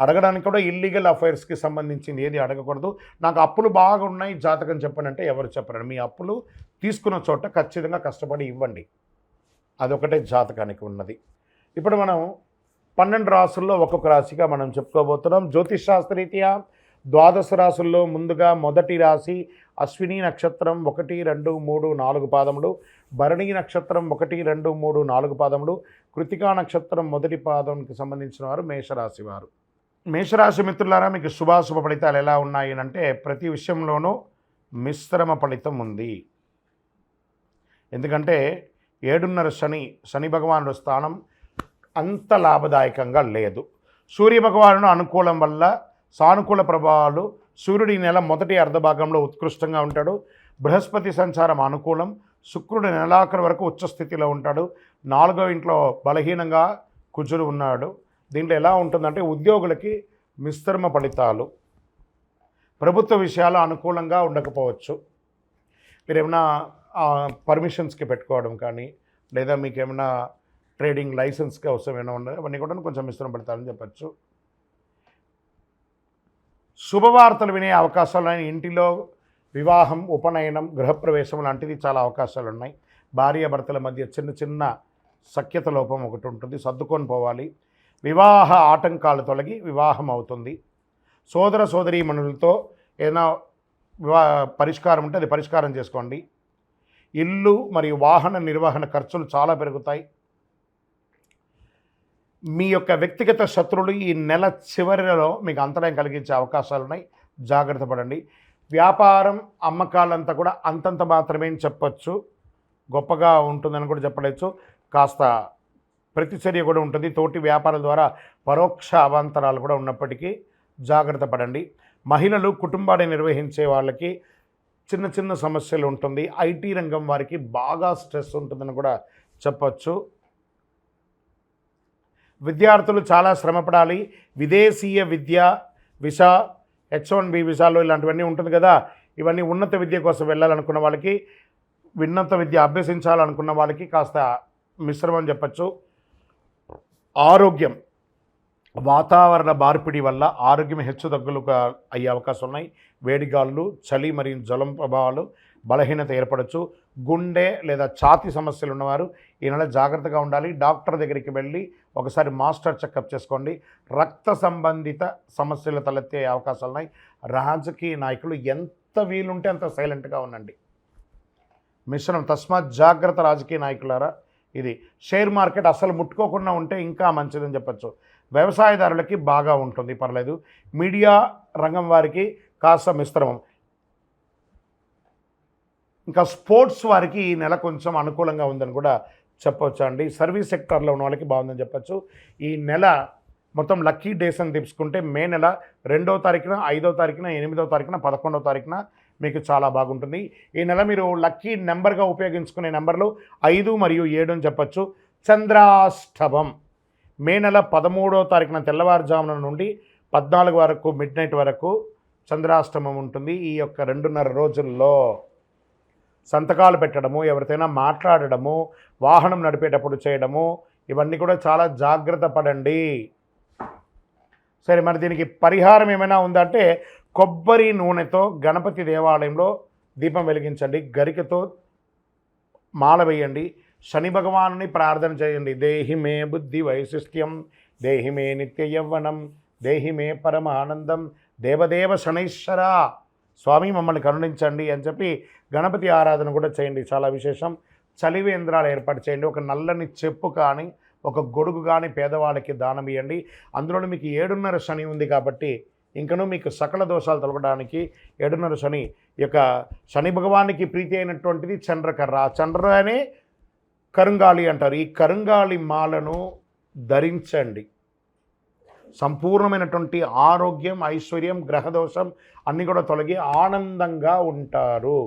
అడగడానికి కూడా ఇల్లీగల్ అఫైర్స్కి సంబంధించింది ఏది అడగకూడదు. నాకు అప్పులు బాగా ఉన్నాయి జాతకం చెప్పండి అంటే ఎవరు చెప్పరండి మీ అప్పులు తీసుకున్న చోట ఖచ్చితంగా కష్టపడి ఇవ్వండి. అదొకటే జాతకానికి ఉన్నది. ఇప్పుడు మనం పన్నెండు రాసుల్లో ఒక్కొక్క రాశిగా మనం చెప్పుకోబోతున్నాం. జ్యోతిష్ శాస్త్రరీత్యా ద్వాదశ రాసుల్లో ముందుగా మొదటి రాశి అశ్విని నక్షత్రం ఒకటి రెండు మూడు నాలుగు పాదములు. భరణి నక్షత్రం ఒకటి రెండు మూడు నాలుగు పాదములు. కృతికా నక్షత్రం మొదటి పాదంకి సంబంధించిన వారు మేషరాశి వారు. మేషరాశి మిత్రులారా మీకు శుభాశుభ ఫలితాలు ఎలా ఉన్నాయి అంటే ప్రతి విషయంలోనూ మిశ్రమ ఫలితం ఉంది. ఎందుకంటే ఏడున్నర శని శని భగవానుడు స్థానం అంత లాభదాయకంగా లేదు. సూర్య భగవానుడు అనుకూలం వల్ల సానుకూల ప్రభావాలు సూర్యుడి ఈ నెల మొదటి అర్ధభాగంలో ఉత్కృష్టంగా ఉంటాడు. బృహస్పతి సంచారం అనుకూలం శుక్రుడు నెలాఖరు వరకు ఉచ్చస్థితిలో ఉంటాడు. నాలుగో ఇంట్లో బలహీనంగా కుజుడు ఉన్నాడు. దీంట్లో ఎలా ఉంటుందంటే ఉద్యోగులకి మిశ్రమ ఫలితాలు ప్రభుత్వ విషయాలు అనుకూలంగా ఉండకపోవచ్చు. మీరు ఏమైనా పర్మిషన్స్కి పెట్టుకోవడం కానీ లేదా మీకు ఏమైనా ట్రేడింగ్ లైసెన్స్కి అవసరం ఏమైనా ఉండదు అవన్నీ కూడా కొంచెం మిశ్రమ ఫలితాలని చెప్పచ్చు. శుభవార్తలు వినే అవకాశాలు ఉన్నాయి. ఇంటిలో వివాహం ఉపనయనం గృహప్రవేశం లాంటిది చాలా అవకాశాలు ఉన్నాయి. భార్యాభర్తల మధ్య చిన్న చిన్న సఖ్యత లోపం ఒకటి ఉంటుంది. సర్దుకొని పోవాలి. వివాహ ఆటంకాలు తొలగి వివాహం అవుతుంది సోదర సోదరీమణులతో ఏదైనా వివా పరిష్కారం ఉంటే అది పరిష్కారం చేసుకోండి. ఇల్లు మరియు వాహన నిర్వహణ ఖర్చులు చాలా పెరుగుతాయి. మీ యొక్క వ్యక్తిగత శత్రువులు ఈ నెల చివరిలో మీకు అంతరాయం కలిగించే అవకాశాలు ఉన్నాయి. జాగ్రత్త పడండి. వ్యాపారం అమ్మకాలంతా కూడా అంతంత మాత్రమే చెప్పచ్చు. గొప్పగా ఉంటుందని కూడా చెప్పలేచ్చు. కాస్త ప్రతిచర్య కూడా ఉంటుంది. తోటి వ్యాపారాల ద్వారా పరోక్ష అవాంతరాలు కూడా ఉన్నప్పటికీ జాగ్రత్త పడండి. మహిళలు కుటుంబాన్ని నిర్వహించే వాళ్ళకి చిన్న చిన్న సమస్యలు ఉంటుంది. ఐటీ రంగం వారికి బాగా స్ట్రెస్ ఉంటుందని కూడా చెప్పచ్చు. విద్యార్థులు చాలా శ్రమపడాలి విదేశీయ విద్య విసా హెచ్ వన్ బి విసాలు ఇలాంటివన్నీ ఉంటుంది కదా. ఇవన్నీ ఉన్నత విద్య కోసం వెళ్ళాలనుకున్న వాళ్ళకి ఉన్నత విద్య అభ్యసించాలనుకున్న వాళ్ళకి కాస్త మిశ్రమం చెప్పచ్చు. ఆరోగ్యం వాతావరణ మార్పిడి వల్ల ఆరోగ్యం హెచ్చుతగ్గులుగా అయ్యే అవకాశం ఉన్నాయి. వేడిగాళ్ళు చలి మరియు జ్వలం ప్రభావాలు బలహీనత ఏర్పడచ్చు. గుండె లేదా ఛాతి సమస్యలు ఉన్నవారు ఈ నెల జాగ్రత్తగా ఉండాలి. డాక్టర్ దగ్గరికి వెళ్ళి ఒకసారి మాస్టర్ చెకప్ చేసుకోండి. రక్త సంబంధిత సమస్యలు తలెత్తే అవకాశాలు ఉన్నాయి. రాజకీయ నాయకులు ఎంత వీలుంటే అంత సైలెంట్గా ఉండండి. మిశ్రమం తస్మాత్ జాగ్రత్త రాజకీయ నాయకులారా ఇది షేర్ మార్కెట్ అసలు ముట్టుకోకుండా ఉంటే ఇంకా మంచిదని చెప్పచ్చు. వ్యవసాయదారులకి బాగా ఉంటుంది పర్లేదు. మీడియా రంగం వారికి కాస్త మిశ్రమం. ఇంకా స్పోర్ట్స్ వారికి ఈ నెల కొంచెం అనుకూలంగా ఉందని కూడా చెప్పొచ్చు అండి. సర్వీస్ సెక్టార్లో ఉన్న వాళ్ళకి బాగుందని చెప్పచ్చు. ఈ నెల మొత్తం లక్కీ డేస్ అని తెలుసుకుంటే మే నెల రెండో తారీఖున ఐదో తారీఖున ఎనిమిదో తారీఖున పదకొండో తారీఖున మీకు చాలా బాగుంటుంది. ఈ నెల మీరు లక్కీ నెంబర్గా ఉపయోగించుకునే నెంబర్లు ఐదు మరియు ఏడు అని చెప్పొచ్చు. చంద్రాష్టవం మే నెల పదమూడో తారీఖున తెల్లవారుజామున నుండి పద్నాలుగు వరకు మిడ్ నైట్ వరకు చంద్రాష్టమం ఉంటుంది. ఈ యొక్క రెండున్నర రోజుల్లో సంతకాలు పెట్టడము ఎవరితోనైనా మాట్లాడడము వాహనం నడిపేటప్పుడు చేయడము ఇవన్నీ కూడా చాలా జాగ్రత్త పడండి. సరే మరి దీనికి పరిహారం ఏమైనా ఉందంటే కొబ్బరి నూనెతో గణపతి దేవాలయంలో దీపం వెలిగించండి గరికతో మాల వేయండి శని భగవానుని ప్రార్థన చేయండి. దేహి మే బుద్ధి వైశిష్ట్యం దేహి మే నిత్య యవ్వనం దేహి మే పరమ ఆనందం దేవదేవ శనైశ్వర. స్వామి మమ్మల్ని కరుణించండి అని చెప్పి గణపతి ఆరాధన కూడా చేయండి. చాలా విశేషం. చలివేంద్రాలు ఏర్పాటు చేయండి. ఒక నల్లని చెప్పు కానీ ఒక గొడుగు కానీ పేదవాళ్ళకి దానం ఇవ్వండి అందులో మీకు ఏడున్నర శని ఉంది కాబట్టి ఇంకనూ మీకు సకల దోషాలు తొలగడానికి ఏడున్నర శని ఈ యొక్క శని భగవానికి ప్రీతి అయినటువంటిది చంద్రకర్ర. ఆ చంద్ర అనే కరుంగాళి అంటారు. ఈ కరుంగాళి మాలను ధరించండి. సంపూర్ణమైనటువంటి ఆరోగ్యం ఐశ్వర్యం గ్రహదోషం అన్నీ కూడా తొలగి ఆనందంగా ఉంటారు.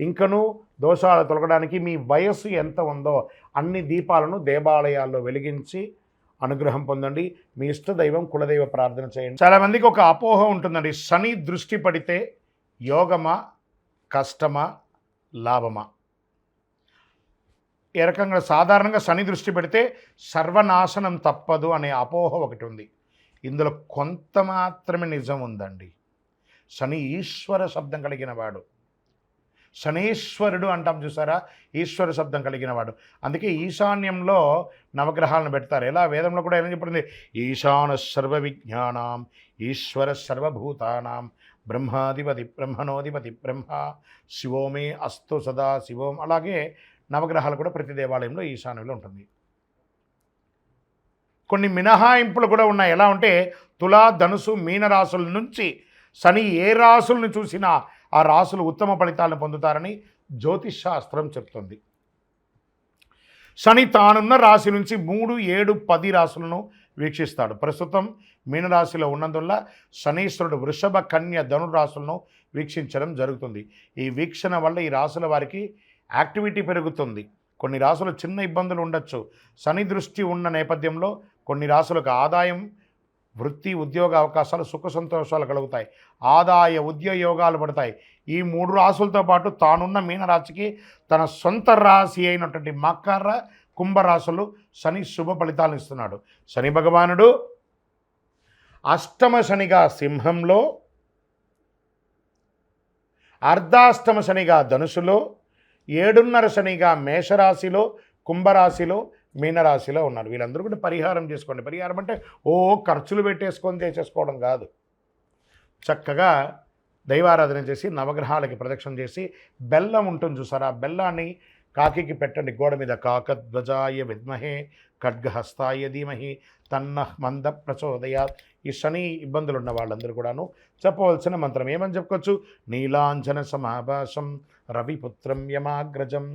ఇంకనూ దోషాలు తొలగడానికి మీ వయస్సు ఎంత ఉందో అన్ని దీపాలను దేవాలయాల్లో వెలిగించి అనుగ్రహం పొందండి. మీ ఇష్ట దైవం కులదైవ ప్రార్థన చేయండి. చాలామందికి ఒక అపోహ ఉంటుందండి. శని దృష్టి పడితే యోగమా కష్టమా లాభమా? ఏ రకంగా సాధారణంగా శని దృష్టి పెడితే సర్వనాశనం తప్పదు అనే అపోహ ఒకటి ఉంది. ఇందులో కొంత మాత్రమే నిజం ఉందండి. శని ఈశ్వర శబ్దం కలిగిన వాడు. శనేశ్వరుడు అంటాం చూసారా? ఈశ్వర శబ్దం కలిగిన వాడు. అందుకే ఈశాన్యంలో నవగ్రహాలను పెడతారు. ఎలా? వేదంలో కూడా ఏమని చెప్పింది? ఈశాన సర్వ విజ్ఞానం ఈశ్వర సర్వభూతానాం బ్రహ్మాధిపతి బ్రహ్మణోధిపతి బ్రహ్మ శివోమే అస్తు సదా శివోం. అలాగే నవగ్రహాలు కూడా ప్రతి దేవాలయంలో ఈశాన్యంలో ఉంటుంది. కొన్ని మినహాయింపులు కూడా ఉన్నాయి. ఎలా? ఉంటే తులా ధనుసు మీనరాసుల నుంచి శని ఏ రాసులను చూసినా ఆ రాసులు ఉత్తమ ఫలితాలను పొందుతారని జ్యోతిష్ శాస్త్రం చెప్తుంది. శని తానున్న రాశి నుంచి మూడు ఏడు పది రాసులను వీక్షిస్తాడు. ప్రస్తుతం మీనరాశిలో ఉన్నందువల్ల శనీశ్వరుడు వృషభ కన్య ధనురాశులను వీక్షించడం జరుగుతుంది. ఈ వీక్షణ వల్ల ఈ రాసుల వారికి యాక్టివిటీ పెరుగుతుంది. కొన్ని రాసులు చిన్న ఇబ్బందులు ఉండొచ్చు. శని దృష్టి ఉన్న నేపథ్యంలో కొన్ని రాసులకు ఆదాయం వృత్తి ఉద్యోగ అవకాశాలు సుఖ సంతోషాలు కలుగుతాయి. ఆదాయ ఉద్యోగాలు పడతాయి. ఈ మూడు రాసులతో పాటు తానున్న మీనరాశికి తన సొంత రాశి అయినటువంటి మకర కుంభరాశులు శని శుభ ఫలితాలను ఇస్తున్నాడు. శని భగవానుడు అష్టమ శనిగా సింహంలో అర్ధాష్టమ శనిగా ధనుసులో ఏడున్నర శనిగా మేషరాశిలో కుంభరాశిలో మీనరాశిలో ఉన్నారు. వీళ్ళందరూ కూడా పరిహారం చేసుకోండి. పరిహారం అంటే ఓ ఖర్చులు పెట్టేసుకొని చేసేసుకోవడం కాదు. చక్కగా దైవారాధన చేసి నవగ్రహాలకి ప్రదక్షిణ చేసి బెల్లం ఉంటుంది చూసారా? ఆ బెల్లాన్ని కాకికి పెట్టండి. గోడ మీద కాకధ్వజాయ విద్మహే ఖడ్గహస్తాయ ధీమహి తన్న మంద ప్రచోదయ ఈ శని ఇబ్బందులు ఉన్న వాళ్ళందరూ కూడాను చెప్పవలసిన మంత్రం ఏమని చెప్పుకోవచ్చు? నీలాంజన సమాభాసం రవిపుత్రం యమాగ్రజం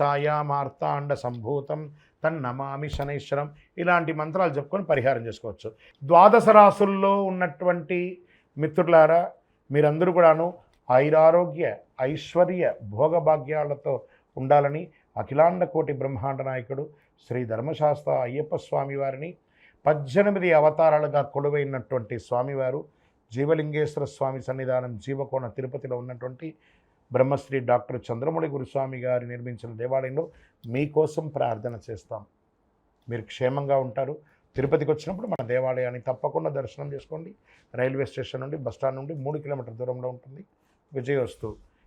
ఛాయామార్తాండ సంభూతం తన్నమామి శనైశ్వరం ఇలాంటి మంత్రాలు చెప్పుకొని పరిహారం చేసుకోవచ్చు. ద్వాదశ రాసుల్లో ఉన్నటువంటి మిత్రులారా మీరందరూ కూడాను ఐరారోగ్య ఐశ్వర్య భోగభాగ్యాలతో ఉండాలని అఖిలాండ కోటి బ్రహ్మాండ నాయకుడు శ్రీ ధర్మశాస్త్ర అయ్యప్ప స్వామి వారిని పద్దెనిమిది అవతారాలుగా కొలువైనటువంటి స్వామివారు జీవలింగేశ్వర స్వామి సన్నిధానం జీవకోణ తిరుపతిలో ఉన్నటువంటి బ్రహ్మశ్రీ డాక్టర్ చంద్రమౌళి గురుస్వామి గారు నిర్మించిన దేవాలయంలో మీకోసం ప్రార్థన చేస్తాం. మీరు క్షేమంగా ఉంటారు. తిరుపతికి వచ్చినప్పుడు మన దేవాలయాన్ని తప్పకుండా దర్శనం చేసుకోండి. రైల్వే స్టేషన్ నుండి బస్టాండ్ నుండి మూడు కిలోమీటర్ దూరంలో ఉంటుంది. విజయవస్తు